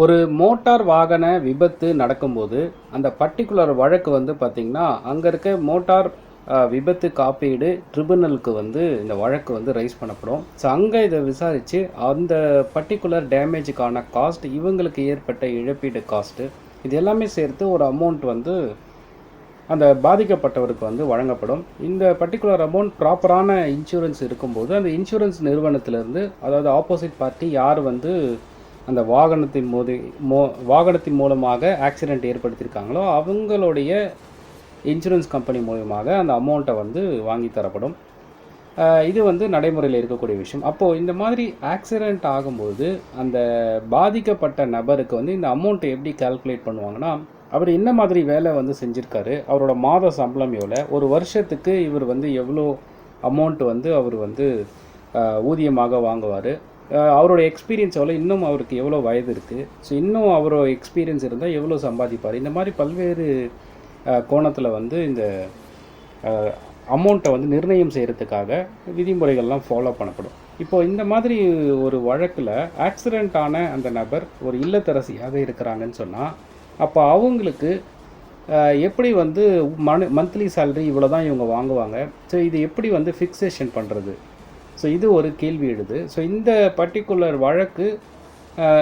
ஒரு மோட்டார் வாகன விபத்து நடக்கும்போது அந்த பர்டிகுலர் வழக்கு வந்து பார்த்திங்கன்னா அங்கே இருக்க மோட்டார் விபத்து காப்பீடு ட்ரிபுனலுக்கு வந்து இந்த வழக்கு வந்து ரைஸ் பண்ணப்படும். ஸோ அங்கே இதை விசாரித்து அந்த பர்டிகுலர் டேமேஜுக்கான காஸ்ட் இவங்களுக்கு ஏற்பட்ட இழப்பீடு காஸ்ட்டு இது எல்லாமே சேர்த்து ஒரு அமௌண்ட் வந்து அந்த பாதிக்கப்பட்டவருக்கு வந்து வழங்கப்படும். இந்த பர்டிகுலர் அமௌண்ட் ப்ராப்பரான இன்சூரன்ஸ் இருக்கும்போது அந்த இன்சூரன்ஸ் நிறுவனத்திலேருந்து அதாவது ஆப்போசிட் பார்ட்டி யார் வந்து அந்த வாகனத்தின் மோதி மோ வாகனத்தின் மூலமாக ஆக்சிடெண்ட் ஏற்படுத்தியிருக்காங்களோ அவங்களுடைய இன்சூரன்ஸ் கம்பெனி மூலமாக அந்த அமௌண்ட்டை வந்து வாங்கி தரப்படும். இது வந்து நடைமுறையில் இருக்கக்கூடிய விஷயம். அப்போது இந்த மாதிரி ஆக்சிடெண்ட் ஆகும்போது அந்த பாதிக்கப்பட்ட நபருக்கு வந்து இந்த அமௌண்ட்டை எப்படி கால்குலேட் பண்ணுவாங்கன்னா அவர் என்ன மாதிரி வேலை வந்து செஞ்சுருக்காரு அவரோட மாத சம்பளம் எவ்வளோ ஒரு வருஷத்துக்கு இவர் வந்து எவ்வளோ அமௌண்ட் வந்து அவர் வந்து ஊதியமாக வாங்குவார் அவரோட எக்ஸ்பீரியன்ஸ் எவ்வளோ இன்னும் அவருக்கு எவ்வளோ வயது இருக்குது ஸோ இன்னும் அவரோட எக்ஸ்பீரியன்ஸ் இருந்தால் எவ்வளோ சம்பாதிப்பார்? இந்த மாதிரி பல்வேறு கோணத்தில் வந்து இந்த அமௌண்ட்டை வந்து நிர்ணயம் செய்கிறதுக்காக விதிமுறைகள்லாம் ஃபாலோ பண்ணப்படும். இப்போ இந்த மாதிரி ஒரு வழக்கில் ஆக்சிடெண்ட் ஆன அந்த நபர் ஒரு இல்லத்தரசியாக இருக்கிறாங்கன்னு சொன்னால் அப்போ அவங்களுக்கு எப்படி வந்து மன மந்த்லி சேலரி இவ்வளோ தான் இவங்க வாங்குவாங்க? ஸோ இது எப்படி வந்து ஃபிக்ஸேஷன் பண்ணுறது ஸோ இது ஒரு கேள்வி எழுது. ஸோ இந்த பர்டிகுலர் வழக்கு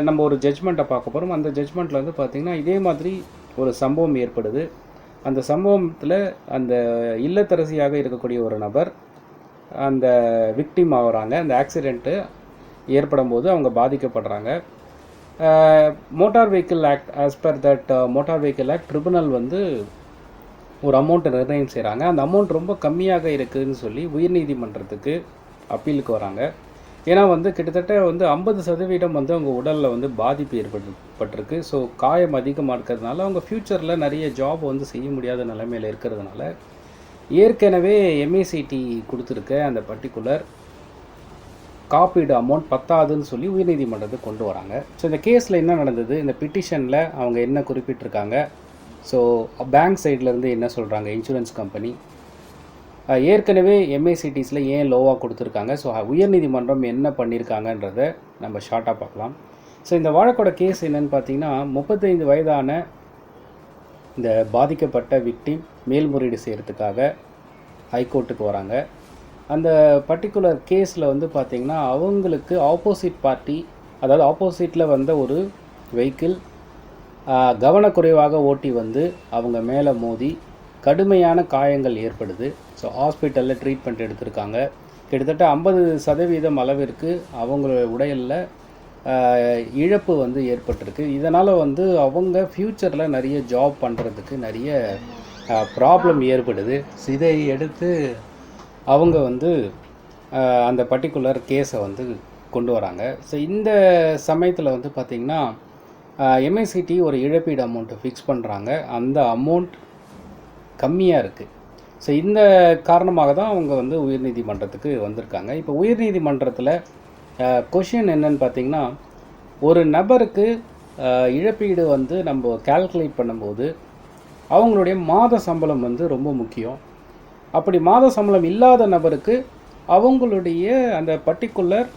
நம்ம ஒரு ஜட்ஜ்மெண்ட்டை பார்க்க போகிறோம் அந்த ஜட்ஜ்மெண்ட்டில் வந்து பார்த்திங்கன்னா இதே மாதிரி ஒரு சம்பவம் ஏற்படுது. அந்த சம்பவத்தில் அந்த இல்லத்தரசியாக இருக்கக்கூடிய ஒரு நபர் அந்த விக்டிம் ஆகுறாங்க. அந்த ஆக்சிடெண்ட்டு ஏற்படும் போது அவங்க பாதிக்கப்படுறாங்க. Motor vehicle act as per that motor vehicle act tribunal வந்து ஒரு அமௌண்ட்டை நிர்ணயம் செய்கிறாங்க அந்த அமௌண்ட் ரொம்ப கம்மியாக இருக்குதுன்னு சொல்லி உயர்நீதிமன்றத்துக்கு அப்பீலுக்கு வராங்க. ஏன்னா வந்து கிட்டத்தட்ட வந்து ஐம்பது சதவீதம் வந்து அவங்க உடலில் வந்து பாதிப்பு ஏற்பட்டுருக்கு ஸோ காயம் அதிகமாக இருக்கிறதுனால அவங்க ஃப்யூச்சரில் நிறைய ஜாப் வந்து செய்ய முடியாத நிலைமையில் இருக்கிறதுனால ஏற்கனவே எம்ஏசிடி கொடுத்துருக்க அந்த பர்டிகுலர் காப்பீடு அமௌண்ட் பத்தாதுன்னு சொல்லி உயர்நீதிமன்றத்தை கொண்டு வராங்க. ஸோ இந்த கேஸில் என்ன நடந்தது? இந்த பிட்டிஷனில் அவங்க என்ன குறிப்பிட்டிருக்காங்க? ஸோ பேங்க் சைட்லேருந்து என்ன சொல்கிறாங்க இன்சூரன்ஸ் கம்பெனி ஏற்கனவே எம்ஏசிடிஸில் ஏன் லோவாக கொடுத்துருக்காங்க? ஸோ உயர்நீதிமன்றம் என்ன பண்ணியிருக்காங்கன்றத நம்ம ஷார்ட்டாக பார்க்கலாம். ஸோ இந்த வழக்கோட கேஸ் என்னன்னு பார்த்தீங்கன்னா முப்பத்தைந்து வயதான இந்த பாதிக்கப்பட்ட விக்டிம் மேல்முறையீடு செய்கிறதுக்காக ஹைகோர்ட்டுக்கு வராங்க. அந்த பர்டிகுலர் கேஸில் வந்து பார்த்திங்கன்னா அவங்களுக்கு ஆப்போசிட் பார்ட்டி அதாவது ஆப்போசிட்டில் வந்த ஒரு வெஹிக்கிள் கவனக்குறைவாக ஓட்டி வந்து அவங்க மேலே மோதி கடுமையான காயங்கள் ஏற்படுது. ஸோ ஹாஸ்பிட்டலில் ட்ரீட்மெண்ட் எடுத்திருக்காங்க. கிட்டத்தட்ட ஐம்பது சதவீதம் அளவிற்கு அவங்களோட உடலில் இழப்பு வந்து ஏற்பட்டிருக்கு. இதனால் வந்து அவங்க ஃப்யூச்சரில் நிறைய ஜாப் பண்ணுறதுக்கு நிறைய ப்ராப்ளம் ஏற்படுது. இதை எடுத்து அவங்க வந்து அந்த பர்டிகுலர் கேஸை வந்து கொண்டு வராங்க. ஸோ இந்த சமயத்தில் வந்து பார்த்திங்கன்னா எம்ஐசிடி ஒரு இழப்பீடு அமௌண்ட்டை ஃபிக்ஸ் பண்ணுறாங்க அந்த அமௌண்ட் கம்மியாக இருக்குது ஸோ இந்த காரணமாக தான் அவங்க வந்து உயர்நீதிமன்றத்துக்கு வந்திருக்காங்க. இப்போ உயர்நீதிமன்றத்தில் கொஷின் என்னன்னு பார்த்தீங்கன்னா ஒரு நபருக்கு இழப்பீடு வந்து நம்ம கால்குலேட் பண்ணும்போது அவங்களுடைய மாத சம்பளம் வந்து ரொம்ப முக்கியம். அப்படி மாத சம்பளம் இல்லாத நபருக்கு அவங்களுடைய அந்த பர்டிகுலர்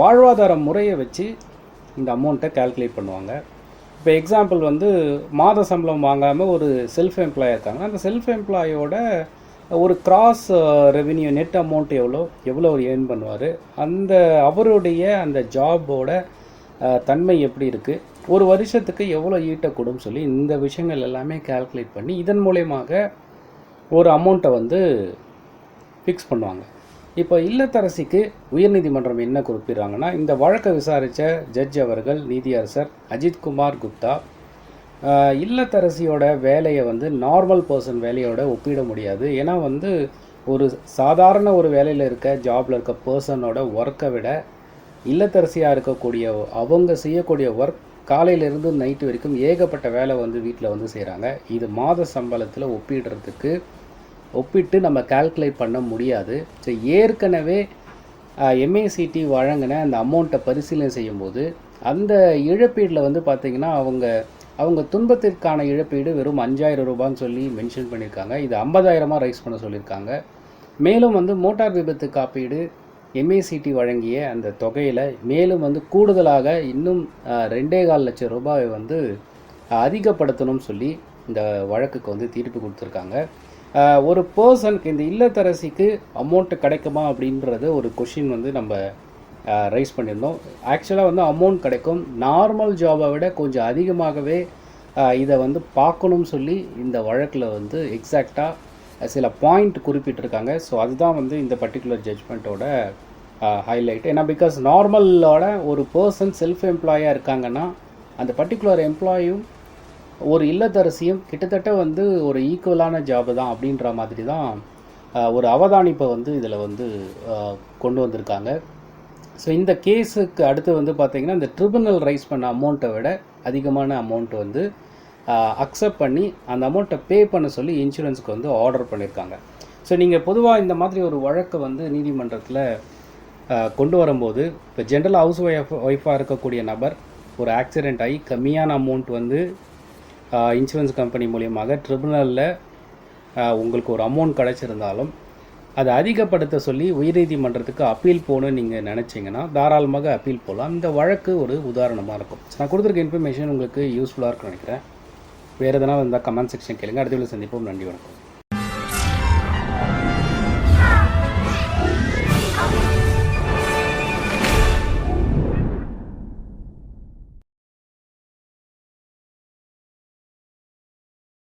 வாழ்வாதார முறையை வச்சு இந்த அமௌண்ட்டை கால்குலேட் பண்ணுவாங்க. இப்போ எக்ஸாம்பிள் வந்து மாத சம்பளம் வாங்காமல் ஒரு செல்ஃப் எம்ப்ளாய் இருக்காங்க. அந்த செல்ஃப் எம்ப்ளாயோட ஒரு கிராஸ் ரெவின்யூ நெட் அமௌண்ட் எவ்வளோ எவ்வளோ அவர் ஏர்ன் பண்ணுவார்? அந்த அவருடைய அந்த ஜாபோட தன்மை எப்படி இருக்குது ஒரு வருஷத்துக்கு எவ்வளோ ஈட்டக்கூடும் சொல்லி இந்த விஷயங்கள் எல்லாமே கால்குலேட் பண்ணி இதன் மூலயமாக ஒரு அமௌண்ட்டை வந்து ஃபிக்ஸ் பண்ணுவாங்க. இப்போ இல்லத்தரசிக்கு உயர்நீதிமன்றம் என்ன குறிப்பிடுறாங்கன்னா இந்த வழக்கை விசாரித்த ஜட்ஜ் அவர்கள் நீதியரசர் அஜித்குமார் குப்தா இல்லத்தரசியோட வேலையை வந்து நார்மல் பர்சன் வேலையோட ஒப்பிட முடியாது. ஏன்னா வந்து ஒரு சாதாரண ஒரு வேலையில் இருக்க ஜாபில் இருக்க பர்சனோட ஒர்க்கை விட இல்லத்தரசியாக இருக்கக்கூடிய அவங்க செய்யக்கூடிய ஒர்க் காலையிலேருந்து நைட்டு வரைக்கும் ஏகப்பட்ட வேலை வந்து வீட்டில் வந்து செய்கிறாங்க இது மாத சம்பளத்தில் ஒப்பிடுறதுக்கு ஒப்பிட்டு நம்ம கால்குலேட் பண்ண முடியாது. ஸோ ஏற்கனவே எம்ஏசிடி வழங்கின அந்த அமௌண்ட்டை பரிசீலனை செய்யும்போது அந்த இழப்பீடில் வந்து பார்த்திங்கன்னா அவங்க அவங்க துன்பத்திற்கான இழப்பீடு வெறும் அஞ்சாயிரம் ரூபான்னு சொல்லி மென்ஷன் பண்ணியிருக்காங்க இது ஐம்பதாயிரமாக ரைஸ் பண்ண சொல்லியிருக்காங்க மேலும் வந்து மோட்டார் விபத்து காப்பீடு எம்ஏசிடி வழங்கிய அந்த தொகையில் மேலும் வந்து கூடுதலாக இன்னும் ரெண்டே கால் லட்சம் ரூபாயை வந்து அதிகப்படுத்தணும்னு சொல்லி இந்த வழக்குக்கு வந்து தீர்ப்பு கொடுத்துருக்காங்க. ஒரு பர்சனுக்கு இந்த இல்லத்தரசிக்கு அமௌண்ட்டு கிடைக்குமா அப்படின்றது ஒரு கொஷின் வந்து நம்ம ரைஸ் பண்ணியிருந்தோம். ஆக்சுவலாக வந்து அமௌண்ட் கிடைக்கும். நார்மல் ஜாபை விட கொஞ்சம் அதிகமாகவே இதை வந்து பார்க்கணும்னு சொல்லி இந்த வழக்கில் வந்து எக்ஸாக்டாக சில பாயிண்ட் குறிப்பிட்டிருக்காங்க. ஸோ அதுதான் வந்து இந்த பர்டிகுலர் ஜட்ஜ்மெண்ட்டோட ஹைலைட் ஏன்னா பிகாஸ் நார்மலோட ஒரு பர்சன் செல்ஃப் எம்ப்ளாயாக இருக்காங்கன்னா அந்த பர்டிகுலர் எம்ப்ளாயும் ஒரு இல்லத்தரசியும் கிட்டத்தட்ட வந்து ஒரு ஈக்குவலான ஜாப் தான் அப்படின்ற மாதிரி தான் ஒரு அவதானிப்பை வந்து இதில் வந்து கொண்டு வந்திருக்காங்க. ஸோ இந்த கேஸுக்கு அடுத்து வந்து பார்த்தீங்கன்னா இந்த ட்ரிபுனல் ரைஸ் பண்ண அமௌண்ட்டை விட அதிகமான அமௌண்ட் வந்து அக்செப்ட் பண்ணி அந்த அமௌண்ட்டை பே பண்ண சொல்லி இன்சூரன்ஸுக்கு வந்து ஆர்டர் பண்ணியிருக்காங்க ஸோ நீங்கள் பொதுவாக இந்த மாதிரி ஒரு வழக்கை வந்து நீதிமன்றத்தில் கொண்டு வரும்போது இப்போ ஜென்ரல் ஹவுஸ் ஒய்ஃப் ஒய்ஃபாக இருக்கக்கூடிய நபர் ஒரு ஆக்சிடெண்ட் ஆகி கம்மியான அமௌண்ட் வந்து இன்சூரன்ஸ் கம்பெனி மூலியமாக ட்ரிபுனலில் உங்களுக்கு ஒரு அமௌண்ட் கிடச்சிருந்தாலும் அதை அதிகப்படுத்த சொல்லி உயர்நீதிமன்றத்துக்கு அப்பீல் போகணும்னு நீங்கள் நினச்சிங்கன்னா தாராளமாக அப்பீல் போகலாம் இந்த வழக்கு ஒரு உதாரணமாக இருக்கும். நான் கொடுத்துருக்க இன்ஃபர்மேஷன் உங்களுக்கு யூஸ்ஃபுல்லாக இருக்கும்னு நினைக்கிறேன். வேறு எதனா இருந்தால் கமெண்ட் செக்ஷன் கேளுங்க. அடுத்த சந்திப்போம். நன்றி வணக்கம்.